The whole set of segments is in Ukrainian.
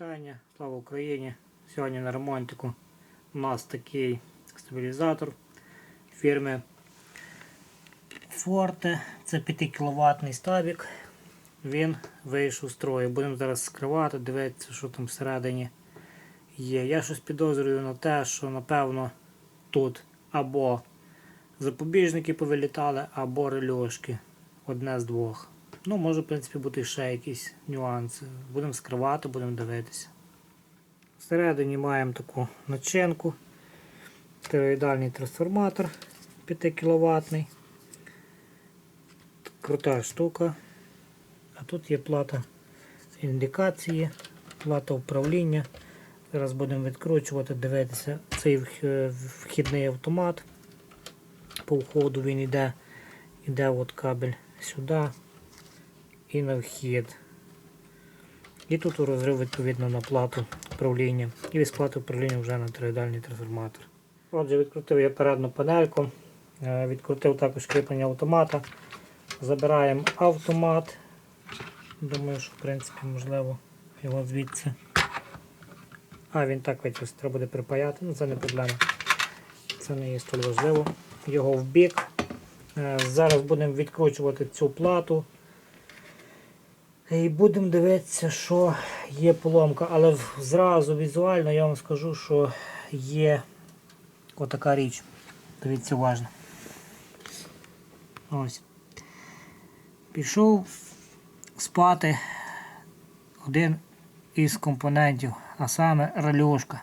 вітання, слава Україні! Сьогодні на ремонтику у нас такий стабілізатор фірми Forte. Це 5 кВт стабік. Він вийшов з строю. Будемо зараз скривати, дивитися, що там всередині є. Я щось підозрюю на те, що напевно тут або запобіжники повилітали, або рельошки. Одне з двох. Ну, може, в принципі, бути ще якісь нюанси. Будемо скривати, будемо дивитися. Всередині маємо таку начинку. Стероїдальний трансформатор 5 кВт. Крута штука. А тут є плата індикації, плата управління. Зараз будемо відкручувати, дивитися цей вхідний автомат. По входу він йде, йде от кабель сюди і на вхід. І тут розрив відповідно на плату управління. І від плати управління вже на троїдальний трансформатор. Отже, відкрутив я передню панельку, е, відкрутив також кріплення автомата. Забираємо автомат. Думаю, що в принципі можливо його звідси. А, він так витягся, треба буде припаяти, ну це не проблема. Це не є столь важливо. Його в бік. Е, Зараз будемо відкручувати цю плату. І будемо дивитися, що є поломка. Але зразу візуально я вам скажу, що є отака річ. Дивіться уважно. Ось. Пішов спати один із компонентів, а саме рельошка.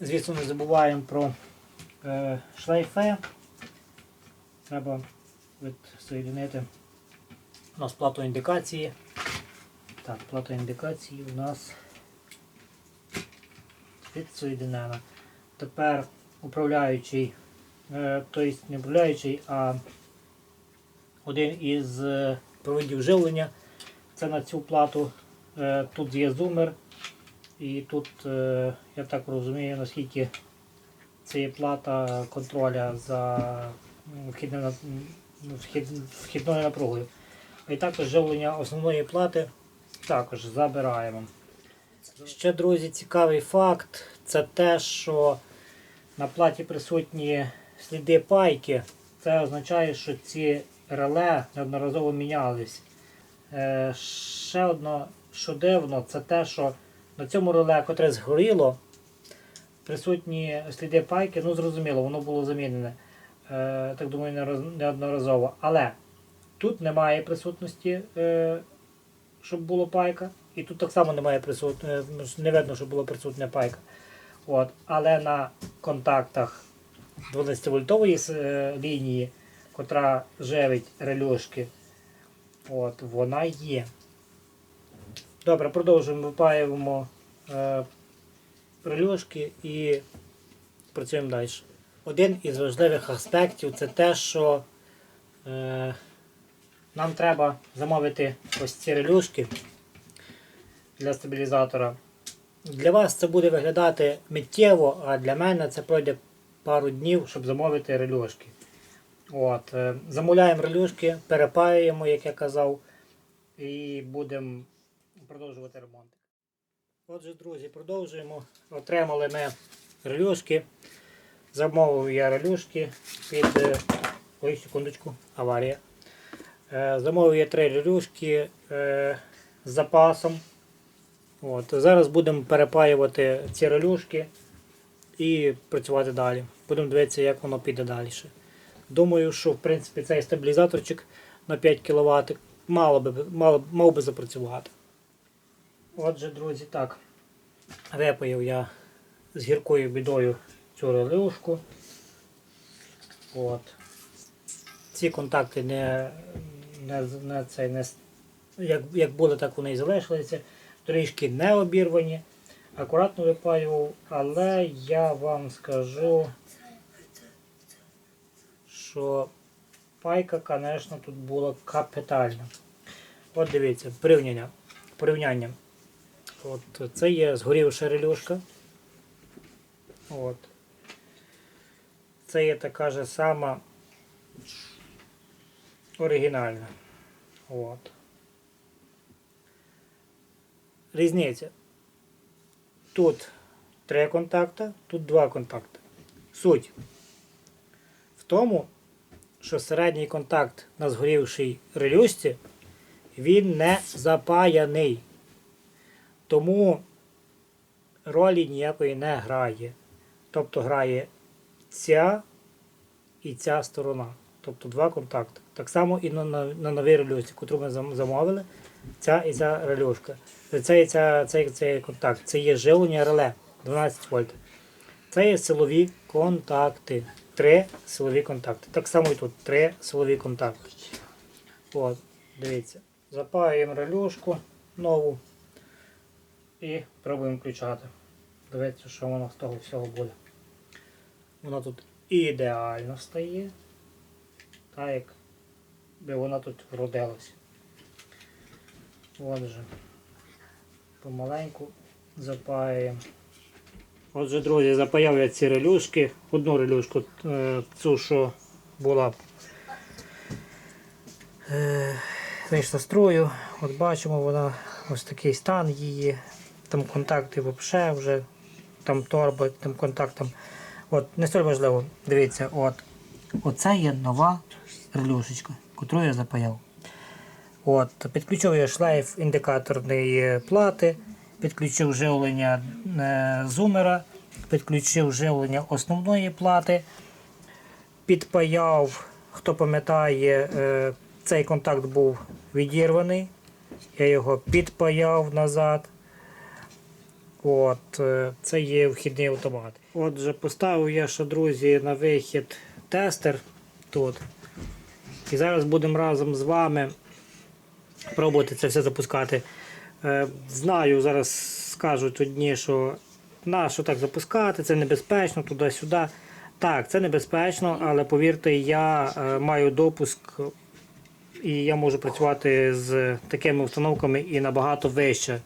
Звісно, не забуваємо про е, шлейфи. Треба відсоєдинити у нас плату індикації. Так, плата індикації у нас відсоєдинена. Тепер управляючий, е, тобто не управляючий, а один із е, проводів живлення. Це на цю плату. Е, тут є зумер. І тут, е, я так розумію, наскільки це є плата контроля за вхід, вхідною напругою. І також живлення основної плати також забираємо. Ще, друзі, цікавий факт це те, що на платі присутні сліди пайки. Це означає, що ці реле неодноразово мінялись. Е, ще одно, що дивно, це те, що на цьому реле, котре згоріло, присутні сліди пайки, ну зрозуміло, воно було замінене. Е, так думаю, неодноразово. Але тут немає присутності, е, щоб було пайка. І тут так само немає присутності, не видно, щоб була присутня пайка. От. Але на контактах 12-вольтової е, лінії, котра живить рельошки, от, вона є. Добре, продовжуємо, випаюємо е, прильошки і працюємо далі. Один із важливих аспектів це те, що е, нам треба замовити ось ці релюшки для стабілізатора. Для вас це буде виглядати миттєво, а для мене це пройде пару днів, щоб замовити релюшки. От, е, замовляємо релюшки, перепаюємо, як я казав, і будемо продовжувати ремонт. Отже, друзі, продовжуємо. Отримали ми релюшки. Замовив я релюшки під. е, Ой, секундочку, аварія. Е, Замовив я три релюшки е, з запасом. От, зараз будемо перепаювати ці релюшки і працювати далі. Будемо дивитися, як воно піде далі. Думаю, що в принципі цей стабілізаторчик на 5 кВт мало би, мало, мав би запрацювати. Отже, друзі, так. Випаяв я з гіркою бідою цю релюшку. От. Ці контакти не, не, не, це, не як, як були, так вони і залишилися. Трішки не обірвані. Акуратно випаював, але я вам скажу, що пайка, звісно, тут була капітальна. От дивіться, порівняння. порівняння. От це є згорівша релюшка. От. Це є така ж сама оригінальна. От. Різниця. Тут три контакти, тут два контакти. Суть в тому, що середній контакт на згорівшій релюшці він не запаяний. Тому ролі ніякої не грає. Тобто грає ця і ця сторона. Тобто два контакти. Так само і на, на, новій релюшці, яку ми замовили, ця і ця релюшка. Це і ця, цей, цей контакт. Це є живлення реле 12 вольт. Це є силові контакти. Три силові контакти. Так само і тут три силові контакти. От, дивіться. Запаюємо релюшку нову і пробуємо включати. Дивіться, що воно з того всього буде. Воно тут ідеально стає. Так як би вона тут вродилась. Отже, помаленьку запаюємо. Отже, друзі, запаяв я ці релюшки. Одну релюшку, е, цю, що була е, вийшла строю. От бачимо, вона ось такий стан її. Там контакти взагалі вже, там торба, там контактом. От, не столь важливо. Дивіться, от. Оце є нова релюшечка, яку я запаяв. От, підключив я шлейф індикаторної плати, підключив живлення е, зумера, підключив живлення основної плати, підпаяв, хто пам'ятає, е, цей контакт був відірваний. Я його підпаяв назад. От, е, це є вхідний автомат. Отже, поставив я ще, друзі, на вихід тестер тут. І зараз будемо разом з вами пробувати це все запускати. Е, знаю, зараз скажуть одні, що на що так запускати, це небезпечно, туди-сюди. Так, це небезпечно, але повірте, я е, маю допуск і я можу працювати з такими установками і набагато вище.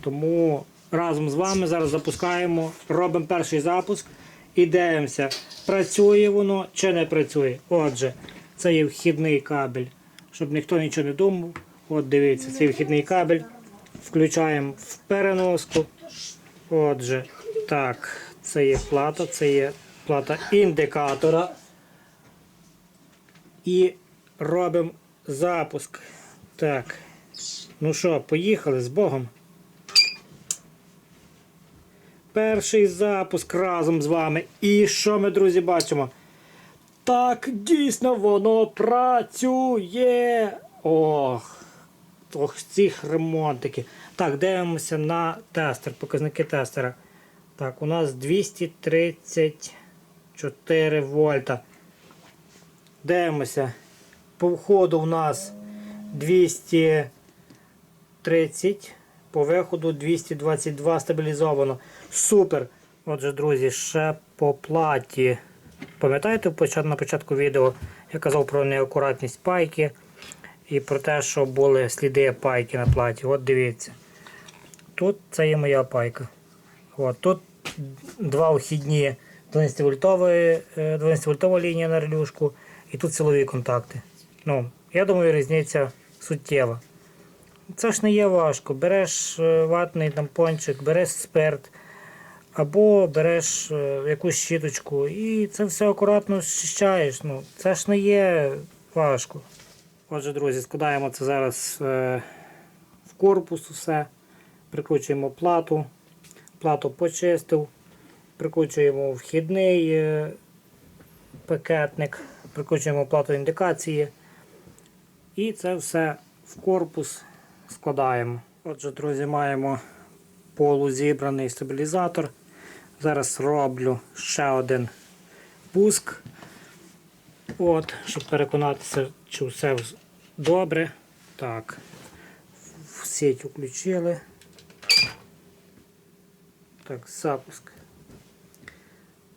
Тому разом з вами зараз запускаємо, робимо перший запуск і дивимося, працює воно чи не працює. Отже, це є вхідний кабель, щоб ніхто нічого не думав. От дивіться, цей вхідний кабель. Включаємо в переноску. Отже, так, це є плата, це є плата індикатора. І робимо запуск. Так. Ну що, поїхали з Богом. Перший запуск разом з вами. І що ми, друзі, бачимо? Так, дійсно воно працює. Ох, ох, цих ремонтики. Так, дивимося на тестер, показники тестера. Так, у нас 234 вольта. Дивимося. По входу у нас 230, по виходу 222 стабілізовано. Супер! Отже, друзі, ще по платі. Пам'ятаєте на початку відео я казав про неакуратність пайки і про те, що були сліди пайки на платі. От дивіться. Тут це є моя пайка. От, тут два вхідні 12-вольтові, е, 12-вольтова лінія на релюшку і тут силові контакти. Ну, я думаю, різниця суттєва. Це ж не є важко. Береш е, ватний тампончик, береш спирт, або береш е, якусь щіточку і це все акуратно зчищаєш. Ну, це ж не є важко. Отже, друзі, складаємо це зараз е, в корпус усе. Прикручуємо плату. Плату почистив. Прикручуємо вхідний пакетник, прикручуємо плату індикації. І це все в корпус складаємо. Отже, друзі, маємо полузібраний стабілізатор. Зараз роблю ще один пуск. От, щоб переконатися, чи все добре. Так, сеть включили. Так, запуск.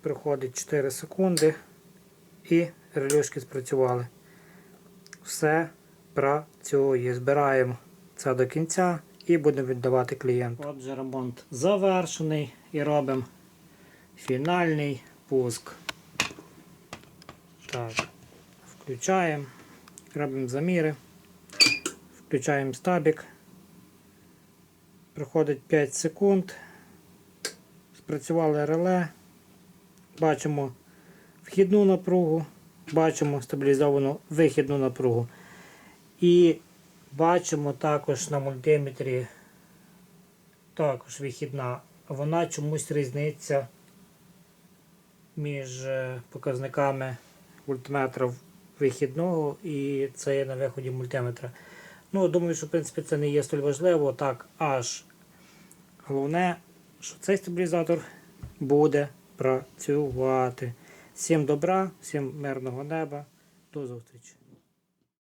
Проходить 4 секунди і релюшки спрацювали. Все працює. Збираємо це до кінця і будемо віддавати клієнту. Отже, ремонт завершений і робимо фінальний пуск. Так, включаємо, робимо заміри, включаємо стабік. Проходить 5 секунд. Спрацювали реле. Бачимо вхідну напругу, бачимо стабілізовану вихідну напругу. І бачимо також на мультиметрі також вихідна. Вона чомусь різниця між е, показниками мультиметра вихідного і це є на виході мультиметра. Ну, думаю, що в принципі це не є столь важливо. Так, аж головне, що цей стабілізатор буде працювати. Всім добра, всім мирного неба. До зустрічі.